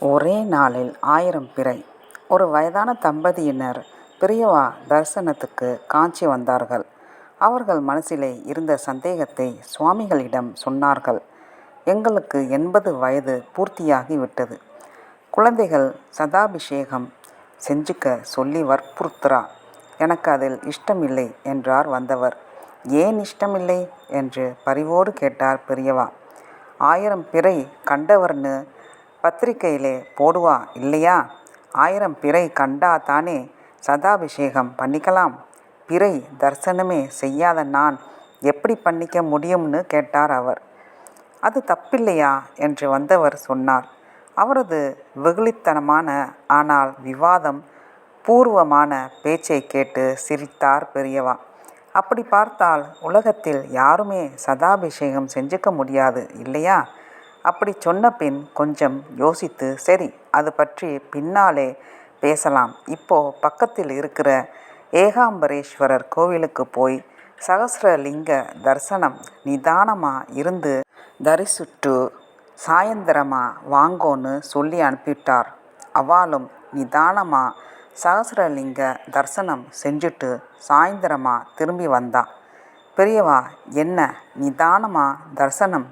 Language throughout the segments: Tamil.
ஒரே நாளில் ஆயிரம் பிறை ஒரு வயதான தம்பதியினர் பிரியவா தரிசனத்துக்கு காஞ்சி வந்தார்கள். அவர்கள் மனசிலே இருந்த சந்தேகத்தை சுவாமிகளிடம் சொன்னார்கள். எங்களுக்கு எண்பது வயது பூர்த்தியாகி விட்டது. குழந்தைகள் சதாபிஷேகம் செஞ்சுக்க சொல்லி வற்புறுத்துறா. எனக்கு அதில் இஷ்டமில்லை என்றார் வந்தவர். ஏன் இஷ்டமில்லை? என்று பரிவோடு கேட்டார் பெரியவா. ஆயிரம் பிறை கண்டவர்னு பத்திரிகையிலே போடுவா இல்லையா? ஆயிரம் பிறை கண்டா தானே சதாபிஷேகம் பண்ணிக்கலாம். பிறை தரிசனமே செய்யாத நான் எப்படி பண்ணிக்க முடியும்னு கேட்டார் அவர். அது தப்பில்லையா? என்று வந்தவர் சொன்னார். அவரது வெகுளித்தனமான ஆனால் விவாதம் பூர்வமான பேச்சை கேட்டு சிரித்தார் பெரியவா. அப்படி பார்த்தால் உலகத்தில் யாருமே சதாபிஷேகம் செஞ்சுக்க முடியாது இல்லையா? அப்படி சொன்ன பின் கொஞ்சம் யோசித்து சரி அது பற்றி பின்னாலே பேசலாம். இப்போ பக்கத்தில் இருக்கிற ஏகாம்பரேஸ்வரர் கோவிலுக்கு போய் சகஸ்ரலிங்க தரிசனம் நிதானமாக இருந்து தரிசுட்டு சாயந்தரமாக வாங்கோன்னு சொல்லி அனுப்பிட்டார். அவாளும் நிதானமாக சகஸ்ரலிங்க தரிசனம் செஞ்சுட்டு சாயந்தரமாக திரும்பி வந்தா. பெரியவா என்ன நிதானமாக தரிசனம்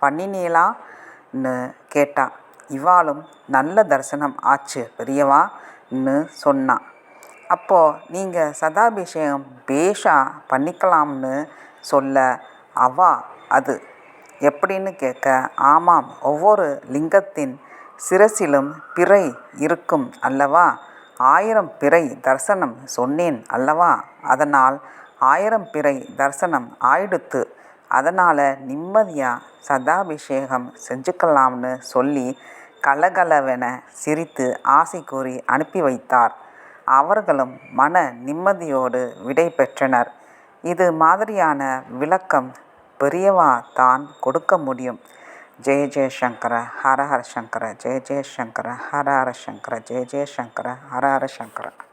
பண்ணினீளான்னு கேட்டா. இவாளும் நல்ல தரிசனம் ஆச்சு பெரியவா.ன்னு சொன்னா. அப்போ நீங்க சதாபிஷேகம் பேஷா பண்ணிக்கலாம்னு சொல்ல அவா அது எப்படின்னு கேட்க ஆமாம் ஒவ்வொரு லிங்கத்தின் சிரசிலும் பிறை இருக்கும் அல்லவா? ஆயிரம் பிறை தரிசனம் சொன்னேன் அல்லவா? அதனால் ஆயிரம் பிறை தரிசனம் ஆயிடுத்து. அதனால் நிம்மதியாக சதாபிஷேகம் செஞ்சுக்கலாம்னு சொல்லி கலகலவென சிரித்து ஆசி கூறி அனுப்பி வைத்தார். அவர்களும் மன நிம்மதியோடு விடை பெற்றனர். இது மாதிரியான விளக்கம் பெரியவா தான் கொடுக்க முடியும். ஜெய ஜெய ஹரஹர ஹர சங்கர ஜெய ஜெய ஹரஹர ஹர ஹர சங்கர ஜெய ஜெயசங்கர ஹரஹர ஹர ஹர சங்கர